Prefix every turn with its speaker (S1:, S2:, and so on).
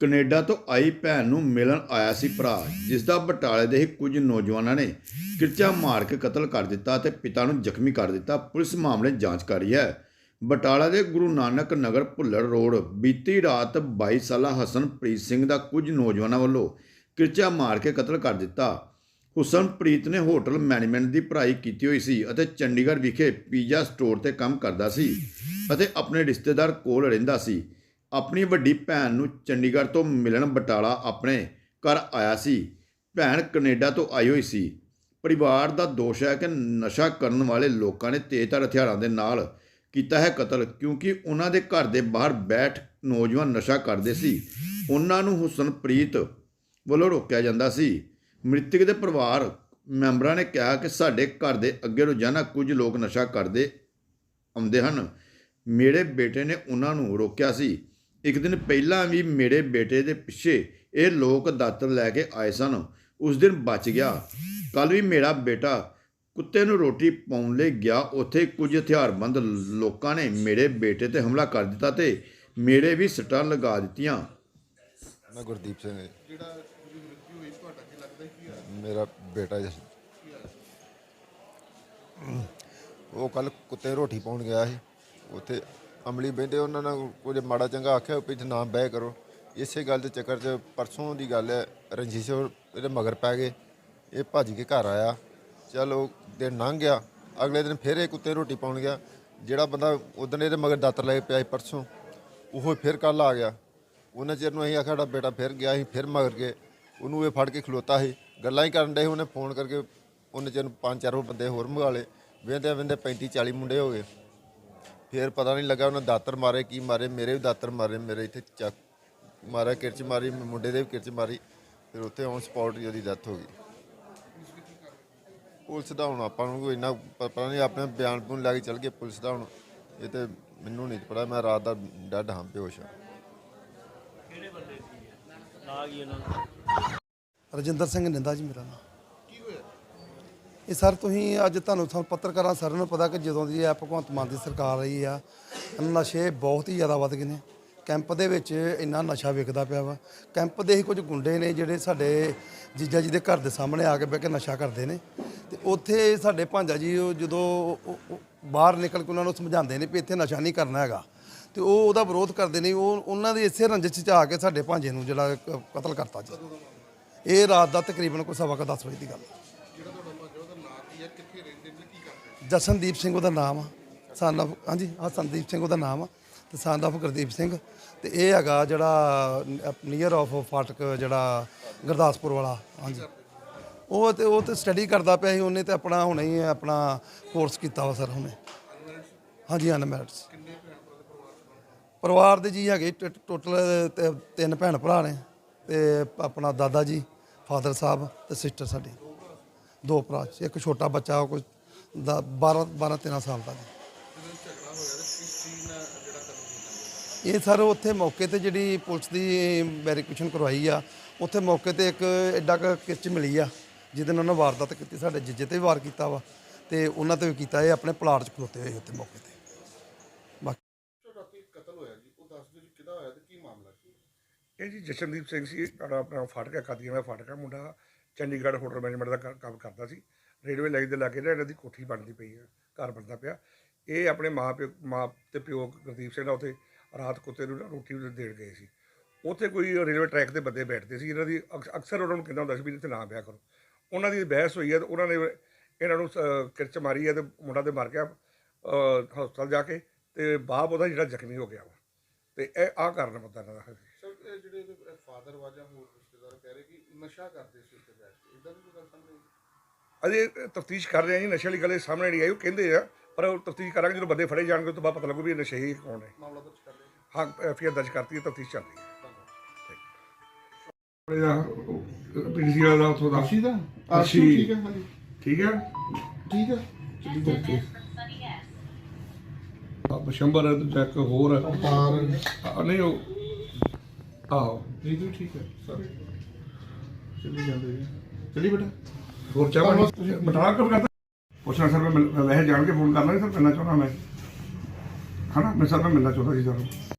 S1: Canada ਤੋਂ ਆਈ ਭੈਣ ਨੂੰ ਮਿਲਣ ਆਇਆ ਸੀ ਭਰਾ ਜਿਸ ਦਾ ਬਟਾਲੇ ਦੇ ਹੀ ਕੁਝ ਨੌਜਵਾਨਾਂ ਨੇ ਕਿਰਚਾ ਮਾਰ ਕੇ ਕਤਲ ਕਰ ਦਿੱਤਾ ਤੇ ਪਿਤਾ ਨੂੰ ਜ਼ਖਮੀ ਕਰ ਦਿੱਤਾ। ਪੁਲਿਸ ਮਾਮਲੇ ਜਾਂਚ ਕਰ ਰਹੀ ਹੈ। ਬਟਾਲਾ ਦੇ ਗੁਰੂ ਨਾਨਕ ਨਗਰ ਭੁੱਲਰ ਰੋਡ ਬੀਤੀ ਰਾਤ 22 ਸਾਲਾ ਹਸਨਪ੍ਰੀਤ ਸਿੰਘ ਦਾ ਕੁਝ ਨੌਜਵਾਨਾਂ ਵੱਲੋਂ ਕਿਰਚਾ ਮਾਰ ਕੇ ਕਤਲ ਕਰ ਦਿੱਤਾ। ਹੁਸਨਪ੍ਰੀਤ ਨੇ ਹੋਟਲ ਮੈਨੇਜਮੈਂਟ ਦੀ ਪੜ੍ਹਾਈ ਕੀਤੀ ਹੋਈ ਸੀ ਅਤੇ ਚੰਡੀਗੜ੍ਹ ਵਿਖੇ ਪੀਜ਼ਾ ਸਟੋਰ ਤੇ ਕੰਮ ਕਰਦਾ ਸੀ ਅਤੇ ਆਪਣੇ ਰਿਸ਼ਤੇਦਾਰ ਕੋਲ ਰਹਿੰਦਾ ਸੀ। ਆਪਣੀ ਵੱਡੀ ਭੈਣ ਨੂੰ ਚੰਡੀਗੜ੍ਹ ਤੋਂ ਮਿਲਣ ਬਟਾਲਾ ਆਪਣੇ ਘਰ ਆਇਆ ਸੀ। ਭੈਣ ਕੈਨੇਡਾ ਤੋਂ ਆਈ ਹੋਈ ਸੀ। ਪਰਿਵਾਰ ਦਾ ਦੋਸ਼ ਹੈ ਕਿ ਨਸ਼ਾ ਕਰਨ ਵਾਲੇ ਲੋਕਾਂ ਨੇ ਤੇਜ਼ਧਾਰ ਹਥਿਆਰਾਂ ਦੇ ਨਾਲ ਕੀਤਾ ਹੈ ਕਤਲ, ਕਿਉਂਕਿ ਉਹਨਾਂ ਦੇ ਘਰ ਦੇ ਬਾਹਰ ਬੈਠ ਨੌਜਵਾਨ ਨਸ਼ਾ ਕਰਦੇ ਸੀ। ਉਹਨਾਂ ਨੂੰ ਹੁਸਨਪ੍ਰੀਤ ਵੱਲੋਂ ਰੋਕਿਆ ਜਾਂਦਾ ਸੀ। ਮ੍ਰਿਤਕ ਦੇ ਪਰਿਵਾਰ ਮੈਂਬਰਾਂ ਨੇ ਕਿਹਾ ਕਿ ਸਾਡੇ ਘਰ ਦੇ ਅੱਗੇ ਰੋਜ਼ਾਨਾ ਕੁਝ ਲੋਕ ਨਸ਼ਾ ਕਰਦੇ ਆਉਂਦੇ ਹਨ। ਮੇਰੇ ਬੇਟੇ ਨੇ ਉਹਨਾਂ ਨੂੰ ਰੋਕਿਆ ਸੀ। ਇੱਕ ਦਿਨ ਪਹਿਲਾਂ ਵੀ ਮੇਰੇ ਬੇਟੇ ਦੇ ਪਿੱਛੇ ਇਹ ਲੋਕ ਦਾਤਰ ਲੈ ਕੇ ਆਏ ਸਨ। ਉਸ ਦਿਨ ਬਚ ਗਿਆ। ਕੱਲ ਵੀ ਮੇਰਾ ਬੇਟਾ ਕੁੱਤੇ ਨੂੰ ਰੋਟੀ ਪਾਉਣ ਲਈ ਗਿਆ। ਉੱਥੇ ਕੁਝ ਹਥਿਆਰਬੰਦ ਲੋਕਾਂ ਨੇ ਮੇਰੇ ਬੇਟੇ ਤੇ ਹਮਲਾ ਕਰ ਦਿੱਤਾ ਤੇ ਮੇਰੇ ਵੀ ਸੱਟਾਂ ਲਗਾ ਦਿੱਤੀਆਂ।
S2: ਮੈਂ ਗੁਰਦੀਪ ਸਿੰਘ
S3: ਜਿਹੜਾ ਜਿਹਦੀ ਮ੍ਰਿਤਿੂ ਹੋਈ ਤੁਹਾਡਾ ਕੀ ਲੱਗਦਾ ਕੀ ਹੋਇਆ
S2: ਮੇਰਾ ਬੇਟਾ ਜੀ। ਉਹ ਕੱਲ ਕੁੱਤੇ ਰੋਟੀ ਪਾਉਣ ਗਿਆ ਸੀ। ਉੱਥੇ ਅਮਲੀ ਬਹਿੰਦੇ ਉਹਨਾਂ ਨਾਲ ਕੁਝ ਮਾੜਾ ਚੰਗਾ ਆਖਿਆ ਵੀ ਨਾ ਬਹਿ ਕਰੋ। ਇਸੇ ਗੱਲ ਦੇ ਚੱਕਰ 'ਚ ਪਰਸੋਂ ਦੀ ਗੱਲ ਹੈ ਰਣਜੀਤ ਹੋਰ ਇਹਦੇ ਮਗਰ ਪੈ ਗਏ। ਇਹ ਭੱਜ ਕੇ ਘਰ ਆਇਆ। ਚਲੋ ਦਿਨ ਲੰਘ ਗਿਆ। ਅਗਲੇ ਦਿਨ ਫਿਰ ਇਹ ਕੁੱਤੇ ਰੋਟੀ ਪਾਉਣ ਗਿਆ। ਜਿਹੜਾ ਬੰਦਾ ਉਦੋਂ ਇਹਦੇ ਮਗਰ ਦਾਤਰ ਲੈ ਕੇ ਪਿਆ ਸੀ ਪਰਸੋਂ। ਉਹ ਫਿਰ ਕੱਲ ਆ ਗਿਆ। ਉਹਨਾਂ ਚਿਰ ਨੂੰ ਅਸੀਂ ਆਖਿਆ ਸਾਡਾ ਬੇਟਾ ਫਿਰ ਗਿਆ ਸੀ ਫਿਰ ਮਗਰ ਕੇ ਉਹਨੂੰ ਇਹ ਫੜ ਕੇ ਖਲੋਤਾ ਸੀ। ਗੱਲਾਂ ਹੀ ਕਰਨ ਡਏ ਸੀ, ਉਹਨੇ ਫੋਨ ਕਰਕੇ ਉਹਨੇ ਚਿਰ ਨੂੰ ਪੰਜ ਚਾਰ ਹੋਰ ਬੰਦੇ ਹੋਰ ਮੰਗਾ ਲਏ। ਵੇਂਦੇ ਵੇਂਦੇ 35 40 ਮੁੰਡੇ ਹੋ ਗਏ। ਫਿਰ ਪਤਾ ਨਹੀਂ ਲੱਗਾ ਉਹਨਾਂ ਦਾਤਰ ਮਾਰੇ ਕੀ ਮਾਰੇ ਮੇਰੇ ਵੀ ਦਾਤਰ ਮਾਰੇ ਮੇਰੇ ਇੱਥੇ ਚੱਕ ਮਾਰਿਆ ਕਿਰਚ ਮਾਰੀ ਮੁੰਡੇ ਦੇ ਵੀ ਕਿਰਚ ਮਾਰੀ ਫਿਰ ਉੱਥੇ ਔਨ ਸਪੌਟ ਹੀ ਉਹਦੀ ਡੈਥ ਹੋ ਗਈ। ਪੁਲਿਸ ਦਾ ਹੁਣ ਆਪਾਂ ਨੂੰ ਕੋਈ ਇੰਨਾ ਪਤਾ ਨਹੀਂ ਆਪਣੇ ਬਿਆਨ ਬੂਨ ਲੈ ਕੇ ਚੱਲ ਗਏ ਪੁਲਿਸ ਦਾ ਹੁਣ ਇਹ ਤੇ ਮੈਨੂੰ ਨਹੀਂ ਪਤਾ ਮੈਂ ਰਾਤ ਦਾ ਡੈਡ ਹਾਂ ਬੇਹੋਸ਼ ਹਾਂ
S4: ਰਜਿੰਦਰ ਸਿੰਘ ਨਿੰਦਾ ਜੀ ਮੇਰਾ ਨਾਮ। ਕੀ ਇਹ ਸਰ ਤੁਸੀਂ ਅੱਜ ਤੁਹਾਨੂੰ ਸਾਨੂੰ ਪੱਤਰਕਾਰਾਂ ਸਾਰਿਆਂ ਨੂੰ ਪਤਾ ਕਿ ਜਦੋਂ ਦੀ ਇਹ ਭਗਵੰਤ ਮਾਨ ਦੀ ਸਰਕਾਰ ਆਈ ਆ ਨਸ਼ੇ ਬਹੁਤ ਹੀ ਜ਼ਿਆਦਾ ਵੱਧ ਗਏ ਨੇ। ਕੈਂਪ ਦੇ ਵਿੱਚ ਇੰਨਾ ਨਸ਼ਾ ਵਿਕਦਾ ਪਿਆ ਵਾ। ਕੈਂਪ ਦੇ ਹੀ ਕੁਝ ਗੁੰਡੇ ਨੇ ਜਿਹੜੇ ਸਾਡੇ ਜੀਜਾ ਜੀ ਦੇ ਘਰ ਦੇ ਸਾਹਮਣੇ ਆ ਕੇ ਬਹਿ ਕੇ ਨਸ਼ਾ ਕਰਦੇ ਨੇ। ਤੇ ਉੱਥੇ ਸਾਡੇ ਭਾਂਜਾ ਜੀ ਉਹ ਜਦੋਂ ਬਾਹਰ ਨਿਕਲ ਕੇ ਉਹਨਾਂ ਨੂੰ ਸਮਝਾਉਂਦੇ ਨੇ ਵੀ ਇੱਥੇ ਨਸ਼ਾ ਨਹੀਂ ਕਰਨਾ ਹੈਗਾ। ਤੇ ਉਹ ਉਹਦਾ ਵਿਰੋਧ ਕਰਦੇ ਨੇ, ਉਹ ਉਹਨਾਂ ਦੇ ਇਸੇ ਰੰਜਿਸ਼ 'ਚ ਆ ਕੇ ਸਾਡੇ ਭਾਂਜੇ ਨੂੰ ਜਿਹੜਾ ਕ- ਕਤਲ ਕਰਤਾ ਜੀ। ਇਹ ਰਾਤ ਦਾ ਤਕਰੀਬਨ ਕੋਈ ਸਵਾ ਕੁ ਦਸ ਵਜੇ ਦੀ ਗੱਲ। ਹੈ।
S3: ਜਿਹੜਾ ਤੁਹਾਡਾ ਭਾਜਾ ਉਹਦਾ ਨਾਂ ਕੀ ਹੈ ਕਿੱਥੇ ਰਹਿੰਦੇ ਨੇ ਕੀ ਕਰਦੇ
S4: ਜਸਨਦੀਪ ਸਿੰਘ ਉਹਦਾ ਨਾਮ ਆ। Son of ਹਾਂਜੀ, ਹਾਂ, ਸੰਦੀਪ ਸਿੰਘ ਉਹਦਾ ਨਾਮ ਆ ਤੇ son of ਗੁਰਦੀਪ ਸਿੰਘ। ਤੇ ਇਹ ਹੈਗਾ ਜਿਹੜਾ ਨੀਅਰ ਆਫ ਫਾਟਕ ਜਿਹੜਾ ਗੁਰਦਾਸਪੁਰ ਵਾਲਾ, ਹਾਂਜੀ। ਉਹ ਤੇ ਉਹ ਤੇ ਸਟੱਡੀ ਕਰਦਾ ਪਿਆ ਸੀ ਉਹਨੇ ਤੇ ਆਪਣਾ ਹੁਣੇ ਹੀ ਆਪਣਾ ਕੋਰਸ ਕੀਤਾ ਵਾ ਸਰ ਹੁਣੇ। ਹਾਂਜੀ ਅਨਮੈਰਿਡਸ ਪਰਿਵਾਰ ਦੇ ਜੀ ਹੈਗੇ ਟੋਟਲ ਤਿੰਨ ਭੈਣ ਭਰਾ ਨੇ ਤੇ ਆਪਣਾ ਦਾਦਾ ਜੀ ਫਾਦਰ ਸਾਹਿਬ ਤੇ ਸਿਸਟਰ ਸਾਡੀ। ਦੋ ਭਰਾ, ਇੱਕ ਛੋਟਾ ਬੱਚਾ, ਉਹ ਕੋਈ 12 12 13 ਸਾਲ ਦਾ ਜੀ। ਇਹ ਸਰ ਉੱਥੇ ਮੌਕੇ ਤੇ ਜਿਹੜੀ ਪੁਲਿਸ ਦੀ ਵੈਰੀਫਿਕੇਸ਼ਨ ਕਰਵਾਈ ਆ, ਉੱਥੇ ਮੌਕੇ ਤੇ ਇੱਕ ਐਡਾ ਕਿਰਚ ਮਿਲੀ ਆ, ਜਿਹਦੇ ਨਾਲ ਉਹਨਾਂ ਵਾਰਦਾਤ ਕੀਤੀ, ਸਾਡੇ ਜੀਜੇ ਤੇ ਵੀ ਵਾਰ ਕੀਤਾ ਵਾ, ਤੇ ਉਹਨਾਂ ਤੇ ਵੀ ਕੀਤਾ, ਇਹ ਆਪਣੇ ਪਲਾਟ 'ਚ ਖਲੋਤੇ ਹੋਏ ਉੱਥੇ ਮੌਕੇ ਤੇ।
S3: ਜੀ
S5: ਇਹ ਜੀ ਜਸ਼ਨਦੀਪ ਸਿੰਘ ਸੀ, ਸਾਡਾ ਆਪਣਾ ਫਾਟਕਾ, ਕਾਦੀਆਂ ਦਾ ਫਾਟਕਾ, ਮੁੰਡਾ ਚੰਡੀਗੜ੍ਹ ਹੋਟਲ ਮੈਨੇਜਮੈਂਟ ਦਾ ਕੰਮ ਕਰਦਾ ਸੀ। ਰੇਲਵੇ ਲਾਈਨ ਦੇ ਲਾਗੇ ਜਿਹੜਾ ਇਹਨਾਂ ਦੀ ਕੋਠੀ ਬਣਦੀ ਪਈ ਹੈ ਘਰ ਬਣਦਾ ਪਿਆ। ਇਹ ਆਪਣੇ ਮਾਂ ਪਿਓ ਮਾਂ ਤੇ ਪਿਓ ਗੁਰਦੀਪ ਸਿੰਘ ਦਾ ਉੱਥੇ ਰਾਤ ਕੁੱਤੇ ਨੂੰ ਰੋਟੀ ਦੇਣ ਗਏ ਸੀ। ਉੱਥੇ ਕੋਈ ਰੇਲਵੇ ਟਰੈਕ ਤੇ ਬੰਦੇ ਬੈਠਦੇ ਸੀ ਇਹਨਾਂ ਦੀ ਅਕਸ- ਅਕਸਰ ਉਹਨਾਂ ਨੂੰ ਕਹਿੰਦਾ ਹੁੰਦਾ ਸੀ ਵੀ ਇੱਥੇ ਨਾ ਬਿਆ ਕਰੋ। ਉਹਨਾਂ ਦੀ ਬਹਿਸ ਹੋਈ ਹੈ ਤੇ ਉਹਨਾਂ ਨੇ ਇਹਨਾਂ ਨੂੰ ਅ, ਕਿਰਚ ਮਾਰੀ ਹੈ ਤੇ ਮੁੰਡਾ ਤੇ ਮਰ ਗਿਆ ਹਸਪਤਾਲ ਜਾ ਕੇ ਤੇ ਬਾਪ ਉਹਦਾ ਜਿਹੜਾ ਜ਼ਖਮੀ ਹੋ ਗਿਆ ਵਾ। ਤੇ ਇਹ ਆ ਕਾਰਨ ਪਤਾ ਇਹਨਾਂ ਦਾ
S3: ਸਰ ਜਿਹੜੇ ਫਾਦਰ ਵਾਜਾ ਹੋਰ ਰਿਸ਼ਤੇਦਾਰ ਕਹਿ ਰਹੇ ਕਿ ਨਸ਼ਾ ਕਰਦੇ ਸੀ ਉੱਥੇ ਬੈਠ ਕੇ। ਇਦਾਂ ਦੀ ਕੋਈ ਗੱਲ ਸਾਹਮਣੇ
S5: ਅਜੇ ਤਫਤੀਸ਼ ਕਰ ਰਹੇ ਆ ਜੀ ਨਸ਼ੇ ਵਾਲੀ ਗੱਲ ਇਹ ਸਾਹਮਣੇ ਨਹੀਂ ਆਈ ਉਹ ਕਹਿੰਦੇ ਆ ਪਰ ਉਹ ਤਫਤੀਸ਼ ਕਰਾਂਗੇ ਜਦੋਂ ਬੰਦੇ ਫੜੇ ਜਾਣਗੇ ਤੋਂ ਬਾਅਦ ਪਤਾ ਲੱਗੂ ਵੀ ਇਹ ਨਸ਼ੇ ਕੌਣ ਹੈ।
S3: ਮਾਮਲਾ ਦਰਜ ਕਰ ਜੀ
S5: ਹਾਂ। ਐਫ ਦਰਜ ਕਰਤੀ ਹੈ ਤਫਤੀਸ਼ ਚੱਲ ਰਹੀ ਹੈ।
S3: ਧੰਨਵਾਦ
S5: ਪੀਡੀਸੀ ਵਾਲਾ ਉੱਥੋਂ ਦਾ।
S3: ਆਸ਼ੀ ਦਾ?
S5: ਆਸ਼ੀ।
S3: ਠੀਕ ਹੈ ਹਾਂਜੀ।
S5: ਠੀਕ ਹੈ?
S3: ਠੀਕ ਹੈ। ਚਲੀ
S5: ਓਕੇ ਆਪ ਸ਼ੰਬਰ ਹੈ ਤੇ ਚੈੱਕ ਹੋਰ ਹੈ। ਆ, ਨਹੀਂ ਉਹ ਆਹੋ।
S3: ਨਹੀਂ ਨਹੀਂ ਠੀਕ ਹੈ ਸਰ। ਚਲੀ ਜਾਂਦੇ ਜੀ ਚਲੀ ਬੇਟਾ।
S5: ਹੋਰ ਚਾਹ
S3: ਤੁਸੀਂ-
S5: ਬਟਾਲਾ ਕਰ ਕਰਦਾ? ਪੁੱਛਣਾ ਸਰ ਮੈਂ ਮਿਲ- ਵੈਸੇ ਜਾਣ ਕੇ ਫੋਨ ਕਰਨਾ ਨਹੀਂ ਸਰ ਮਿਲਣਾ ਚਾਹੁੰਦਾ ਮੈਂ। ਹਨਾ? ਮੈਂ ਸਰ ਮੈਂ ਮਿਲਣਾ ਚਾਹੁੰਦਾ ਸੀ ਸਰ।